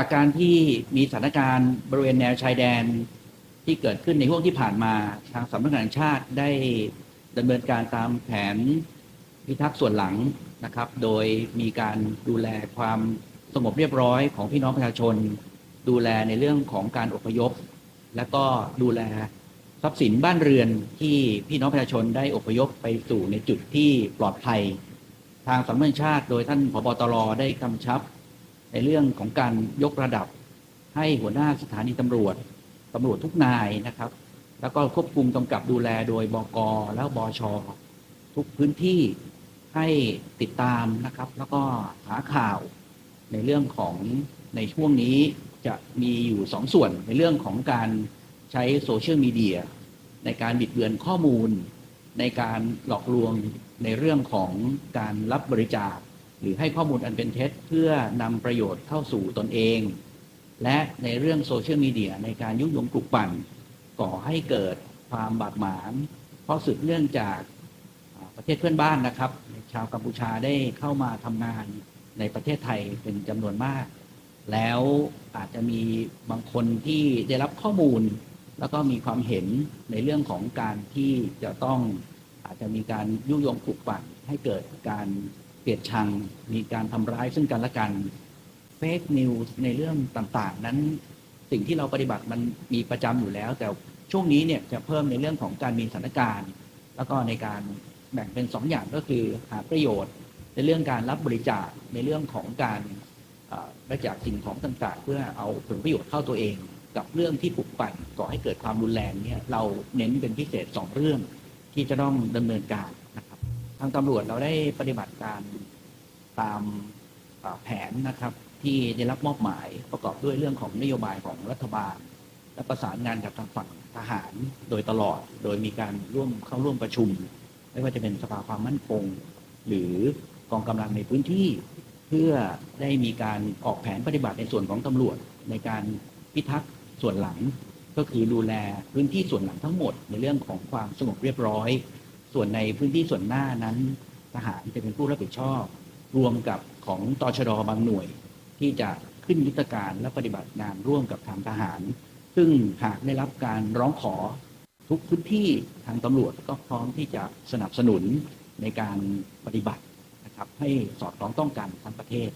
จากการที่มีสถานการณ์บริเวณแนวชายแดนที่เกิดขึ้นในห่วงที่ผ่านมาทางสำนักงานชาติได้ดำเนินการตามแผนพิทักษ์ส่วนหลังนะครับ โดยมีการดูแลความสงบเรียบร้อยของพี่น้องประชาชน ดูแลในเรื่องของการอพยพ และก็ดูแลทรัพย์สินบ้านเรือนที่พี่น้องประชาชนได้อพยพไปสู่ในจุดที่ปลอดภัย ทางสำนักงานชาติ โดยท่านผบตรได้กำชับ ในเรื่องของการยกระดับให้หัวหน้าสถานีตำรวจตำรวจทุกนายนะครับ แล้วก็ควบคุมกำกับดูแลโดยบกแล้วบช ทุกพื้นที่ให้ติดตามนะครับ แล้วก็หาข่าวในเรื่องของในช่วงนี้จะมีอยู่สองส่วนในเรื่องของการใช้โซเชียลมีเดียในการบิดเบือนข้อมูล ในการหลอกลวงในเรื่องของการรับบริจาค หรือให้ข้อมูลอันเป็นเท็จ เพื่อนำประโยชน์เข้าสู่ตนเอง และในเรื่องโซเชียลมีเดียในการยุยงปลุกปั่น ก่อให้เกิดความบาดหมางเพราะสืบเนื่องจากประเทศเพื่อนบ้านนะครับ ชาวกัมพูชาได้เข้ามาทำงานในประเทศไทยเป็นจำนวนมาก แล้วอาจจะมีบางคนที่ได้รับข้อมูล แล้วก็มีความเห็นในเรื่องของการที่จะต้องอาจจะมีการยุยงปลุกปั่นให้เกิดการ ลียดชัง มีการทำร้ายซึ่งกันและกันเฟกนิวส์ในเรื่องต่างๆ นั้นสิ่งที่เราปฏิบัติมันมีประจำอยู่แล้ว แต่ช่วงนี้เนี่ยจะเพิ่มในเรื่องของการมีสถานการณ์ แล้วก็ในการแบ่งเป็นสองอย่างก็คือหาประโยชน์ ในเรื่องการรับบริจาคในเรื่องของการบริจาคสิ่งของต่าง ๆ เพื่อเอาผลประโยชน์เข้าตัวเอง กับเรื่องที่ปลุกปั่นก่อให้เกิดความรุนแรงเนี่ยเราเน้นเป็นพิเศษสองเรื่องที่จะต้องดำเนินการนะครับ ทางตำรวจเราได้ปฏิบัติการตามแผนนะครับ ที่ได้รับมอบหมายประกอบด้วยเรื่องของนโยบายของรัฐบาล และประสานงานกับทางฝั่งทหารโดยตลอด โดยมีการร่วมเข้าร่วมประชุม ไม่ว่าจะเป็นสภาความมั่นคง หรือกองกำลังในพื้นที่ เพื่อได้มีการออกแผนปฏิบัติในส่วนของตำรวจในการพิทักษ์ส่วนหลัง ก็คือดูแลพื้นที่ส่วนหลังทั้งหมดในเรื่องของความสงบเรียบร้อย ส่วนในพื้นที่ส่วนหน้านั้นทหารจะเป็นผู้รับผิดชอบ รวมกับของตชดบางหน่วย ที่จะขึ้นยุทธการและปฏิบัติงานร่วมกับทางทหาร ซึ่งหากได้รับการร้องขอทุกพื้นที่ทางตำรวจก็พร้อมที่จะสนับสนุนในการปฏิบัตินะครับให้สอดคล้องต้องกันทั้งประเทศ